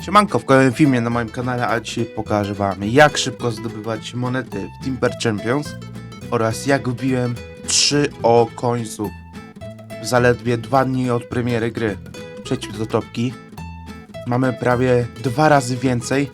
Siemanko, w kolejnym filmie na moim kanale, a dzisiaj pokażę wam jak szybko zdobywać monety w Timber Champions oraz jak wbiłem 3 o końców w zaledwie 2 dni od premiery gry. Przejdźmy do topki. Mamy prawie dwa razy więcej,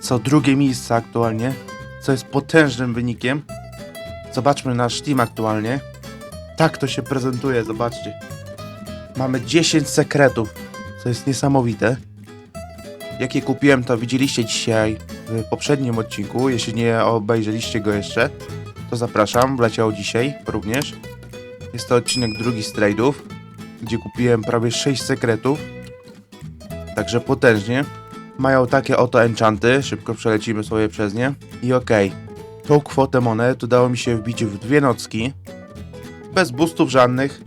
co drugie miejsce aktualnie, co jest potężnym wynikiem. Zobaczmy nasz team aktualnie. Tak to się prezentuje, zobaczcie. Mamy 10 sekretów, co jest niesamowite. Jakie kupiłem, to widzieliście dzisiaj w poprzednim odcinku. Jeśli nie obejrzeliście go jeszcze, to zapraszam. Wleciał dzisiaj również. Jest to odcinek drugi z trade'ów, gdzie kupiłem prawie 6 sekretów. Także potężnie. Mają takie oto enchanty. Szybko przelecimy sobie przez nie. I okej. Tą kwotę monet udało mi się wbić w dwie nocki. Bez boostów żadnych.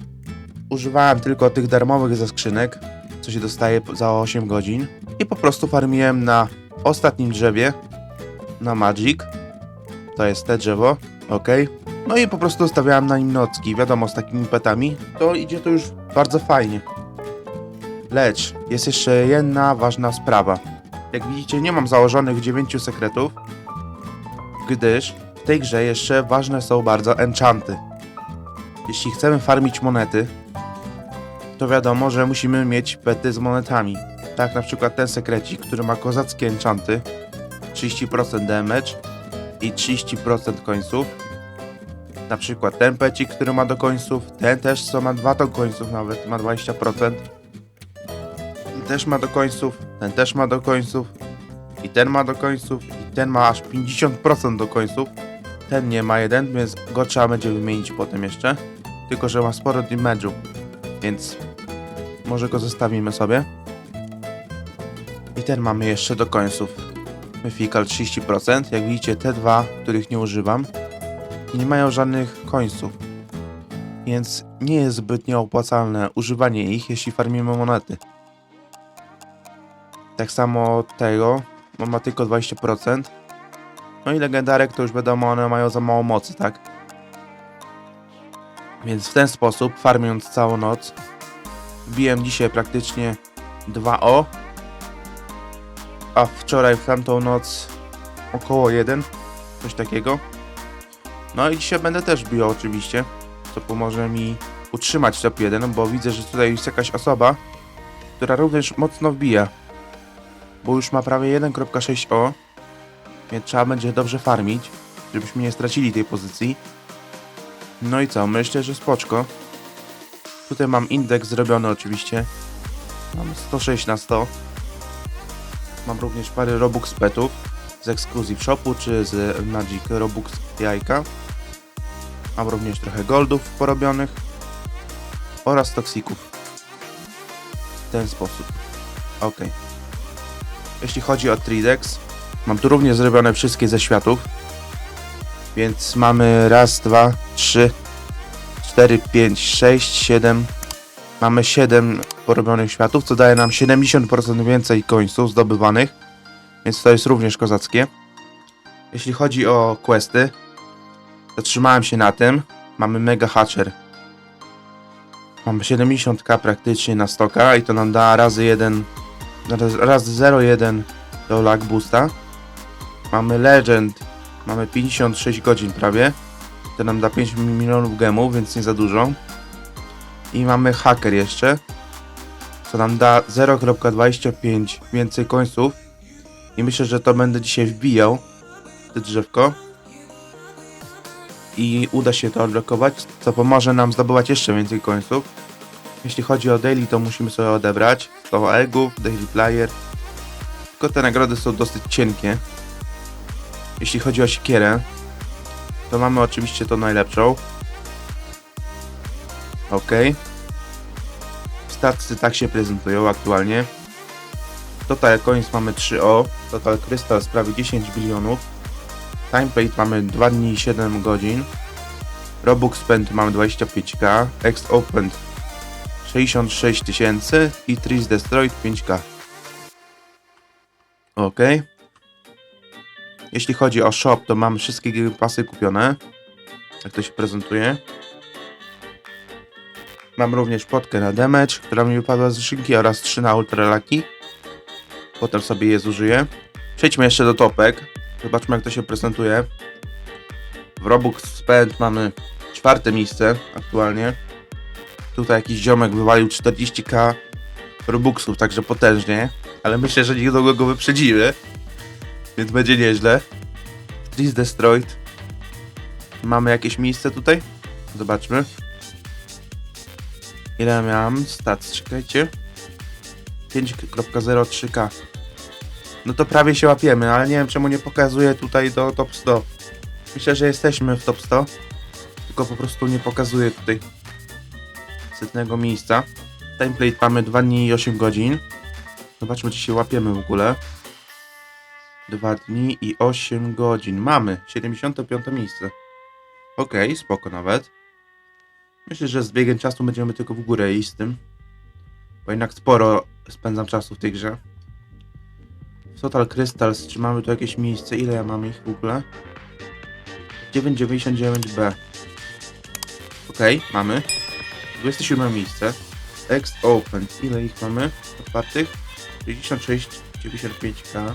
Używałem tylko tych darmowych ze skrzynek, co się dostaje za 8 godzin. I po prostu farmiłem na ostatnim drzewie, na Magic. To jest te drzewo, ok. No i po prostu stawiałem na nim nocki. Wiadomo, z takimi petami, to idzie to już bardzo fajnie. Lecz jest jeszcze jedna ważna sprawa. Jak widzicie, nie mam założonych 9 sekretów, gdyż w tej grze jeszcze ważne są bardzo enchanty. Jeśli chcemy farmić monety, to wiadomo, że musimy mieć pety z monetami. Tak na przykład ten sekrecik, który ma kozackie enchanty, 30% damage i 30% końców. Na przykład ten pecik, który ma do końców, ten też co ma 2 do końców nawet, ma 20%. Ten też ma do końców, ten też ma do końców i ten ma do końców i ten ma aż 50% do końców. Ten nie ma jeden, więc go trzeba będzie wymienić potem jeszcze. Tylko, że ma sporo damage'u, więc może go zostawimy sobie. I ten mamy jeszcze do końców. Mythical 30%. Jak widzicie, te dwa, których nie używam, nie mają żadnych końców. Więc nie jest zbytnio opłacalne używanie ich, jeśli farmimy monety. Tak samo tego, bo ma tylko 20%. No i legendarek to już wiadomo, one mają za mało mocy, tak? Więc w ten sposób, farmiąc całą noc, wbiłem dzisiaj praktycznie 2O, a wczoraj w tamtą noc około 1, coś takiego. No i dzisiaj będę też bił oczywiście, co pomoże mi utrzymać top 1, bo widzę, że tutaj jest jakaś osoba, która również mocno wbija, bo już ma prawie 1.6O, więc trzeba będzie dobrze farmić, żebyśmy nie stracili tej pozycji. No i co, myślę, że spoczko. Tutaj mam indeks zrobiony oczywiście. Mam 106 na 100. Mam również parę Robux petów z Exclusive Shopu czy z Magic Robux jajka. Mam również trochę goldów porobionych oraz toksików. W ten sposób. Ok. Jeśli chodzi o Tridex, mam tu również zrobione wszystkie ze światów. Więc mamy raz, dwa, trzy, 4, 5, 6, 7. Mamy 7 porobionych światów, co daje nam 70% więcej końców zdobywanych. Więc to jest również kozackie. Jeśli chodzi o questy, zatrzymałem się na tym. Mamy Mega Hatcher. Mamy 70k praktycznie na stoka i to nam da razy 1, raz, raz 0,1 do lag boosta. Mamy Legend, mamy 56 godzin prawie. To nam da 5 milionów gemów, więc nie za dużo. I mamy hacker jeszcze, co nam da 0.25 więcej końców. I myślę, że to będę dzisiaj wbijał te drzewko. I uda się to odblokować, co pomoże nam zdobywać jeszcze więcej końców. Jeśli chodzi o daily, to musimy sobie odebrać 100 eggów, daily flyer. Tylko te nagrody są dosyć cienkie. Jeśli chodzi o siekierę, to mamy oczywiście tą najlepszą. Ok. Statsy tak się prezentują aktualnie. Total Coins mamy 3O. Total Crystals prawie 10 bilionów. Timeplate mamy 2 dni i 7 godzin. Robux Spend mamy 25k. Ex Open 66 tysięcy. I Trees Destroyed 5k. Ok. Jeśli chodzi o shop, to mam wszystkie Game pasy kupione. Jak to się prezentuje. Mam również potkę na damage, która mi wypadła z skrzynki oraz 3 na ultra lucky. Potem sobie je zużyję. Przejdźmy jeszcze do topek. Zobaczmy jak to się prezentuje. W Robux Spend mamy czwarte miejsce aktualnie. Tutaj jakiś ziomek wywalił 40k Robuxów, także potężnie. Ale myślę, że niedługo go wyprzedzimy. Więc będzie nieźle. Trees Destroyed. Mamy jakieś miejsce tutaj? Zobaczmy. Ile miałem? Stats, czekajcie. 5.03k. No to prawie się łapiemy, ale nie wiem czemu nie pokazuje tutaj do top 100. Myślę, że jesteśmy w top 100. Tylko po prostu nie pokazuje tutaj setnego miejsca. Timeplate mamy 2 dni i 8 godzin. Zobaczmy, czy się łapiemy w ogóle. 2 dni i 8 godzin. Mamy 75 miejsce. Okej, spoko nawet. Myślę, że z biegiem czasu będziemy tylko w górę iść z tym. Bo jednak sporo spędzam czasu w tej grze. Total Crystals, czy mamy tu jakieś miejsce? Ile ja mam ich w ogóle? 999B. Okej, mamy. 27 miejsce. Ex Open. Ile ich mamy? Otwartych? 66, 95k.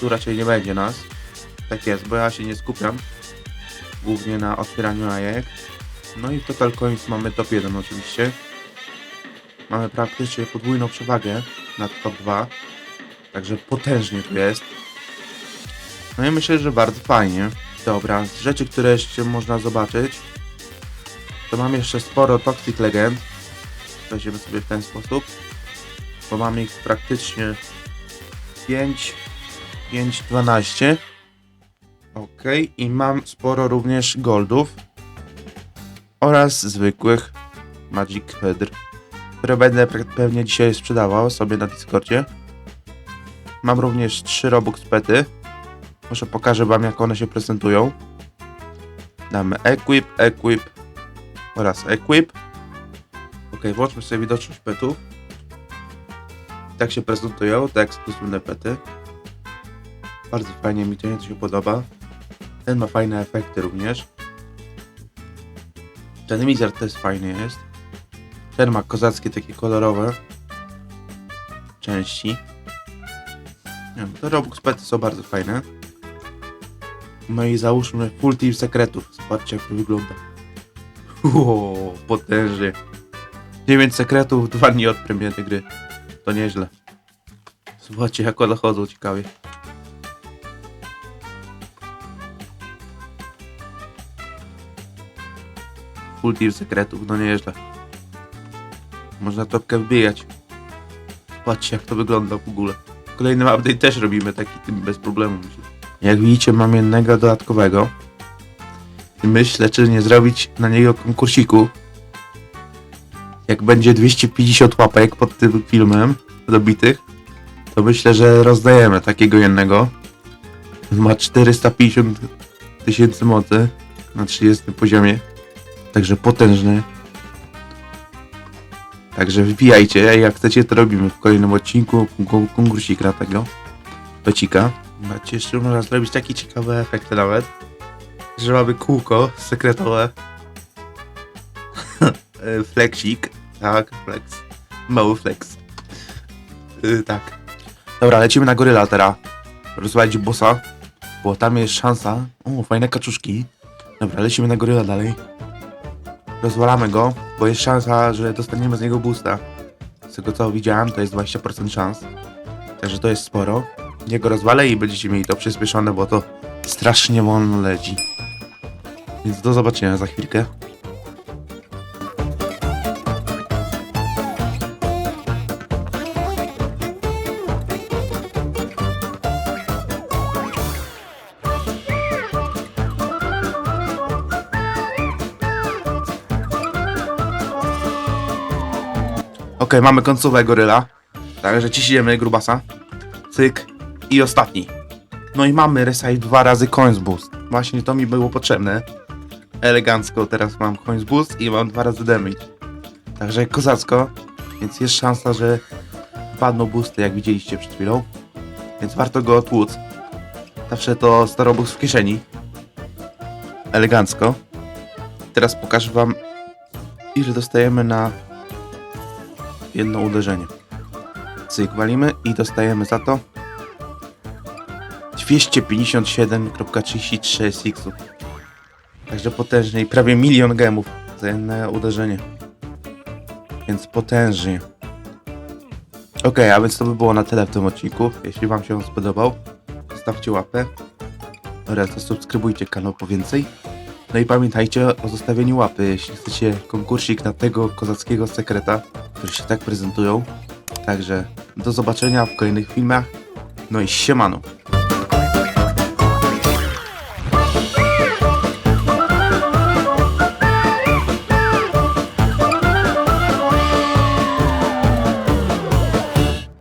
Tu raczej nie będzie nas. Tak jest, bo ja się nie skupiam. Głównie na otwieraniu jajek. No i w Total Coins mamy top 1 oczywiście. Mamy praktycznie podwójną przewagę nad top 2. Także potężnie tu jest. No i myślę, że bardzo fajnie. Dobra, z rzeczy, które jeszcze można zobaczyć, to mam jeszcze sporo Toxic Legend. Weźmiemy sobie w ten sposób. Bo mam ich praktycznie 5, 5, 12. Ok, i mam sporo również goldów oraz zwykłych Magic Hydr, które będę pe- pewnie dzisiaj sprzedawał sobie na Discordzie. Mam również 3 Robux Pety. Może pokażę wam jak one się prezentują. Damy Equip, Equip oraz Equip. Ok, włączmy sobie widoczność petów. Tak się prezentują, te ekskluzywne pety. Bardzo fajnie mi to się podoba. Ten ma fajne efekty również. Ten Wizard też fajny jest. Ten ma kozackie takie kolorowe części. Nie wiem, te Robux pety są bardzo fajne. No i załóżmy full team sekretów. Zobaczcie jak to wygląda. Uuu, potężnie. 9 sekretów, 2 dni od premiery gry. To nieźle. Zobaczcie jak one chodzą ciekawie. Team sekretów, no nieźle. Można topkę wbijać. Patrzcie jak to wygląda w ogóle. Kolejny update też robimy taki tym bez problemu. Jak widzicie mam jednego dodatkowego. I myślę czy nie zrobić na niego konkursiku. Jak będzie 250 łapek pod tym filmem dobitych, to myślę, że rozdajemy takiego jednego. Ma 450 tysięcy mocy na 30 poziomie. Także potężny. Także wbijajcie, jak chcecie to robimy w kolejnym odcinku kon- konkursika tego. Becika. Macie jeszcze można zrobić taki ciekawy efekt nawet. Że mamy kółko sekretowe. Flexik. Tak, flex. Mały flex. Yy, tak. Dobra, lecimy na goryla teraz. Rozwalić bossa. Bo tam jest szansa. O, fajne kaczuszki. Dobra, lecimy na goryla dalej. Rozwalamy go, bo jest szansa, że dostaniemy z niego boosta. Z tego co widziałem, to jest 20% szans. Także to jest sporo. Niego rozwalę i będziecie mieli to przyspieszone, bo to strasznie wolno leci. Więc do zobaczenia za chwilkę. Okej, mamy końcówę goryla. Także ciśniemy grubasa. Cyk. I ostatni. No i mamy Reside dwa razy coins boost. Właśnie to mi było potrzebne. Elegancko teraz mam coins boost i mam dwa razy damage. Także kozacko. Więc jest szansa, że padną boosty, jak widzieliście przed chwilą. Więc warto go otłuc. Zawsze to starobus w kieszeni. Elegancko. Teraz pokażę wam, ile dostajemy na jedno uderzenie. cyk walimy i dostajemy za to 257,33 SX-ów. Także potężnie i prawie milion gemów za jedno uderzenie. Więc potężnie. Okej, a więc to by było na tyle w tym odcinku. Jeśli wam się spodobał, zostawcie łapę oraz zasubskrybujcie kanał po więcej. No i pamiętajcie o zostawieniu łapy, jeśli chcecie konkursik na tego kozackiego sekreta, który się tak prezentują. Także do zobaczenia w kolejnych filmach. No i siemano.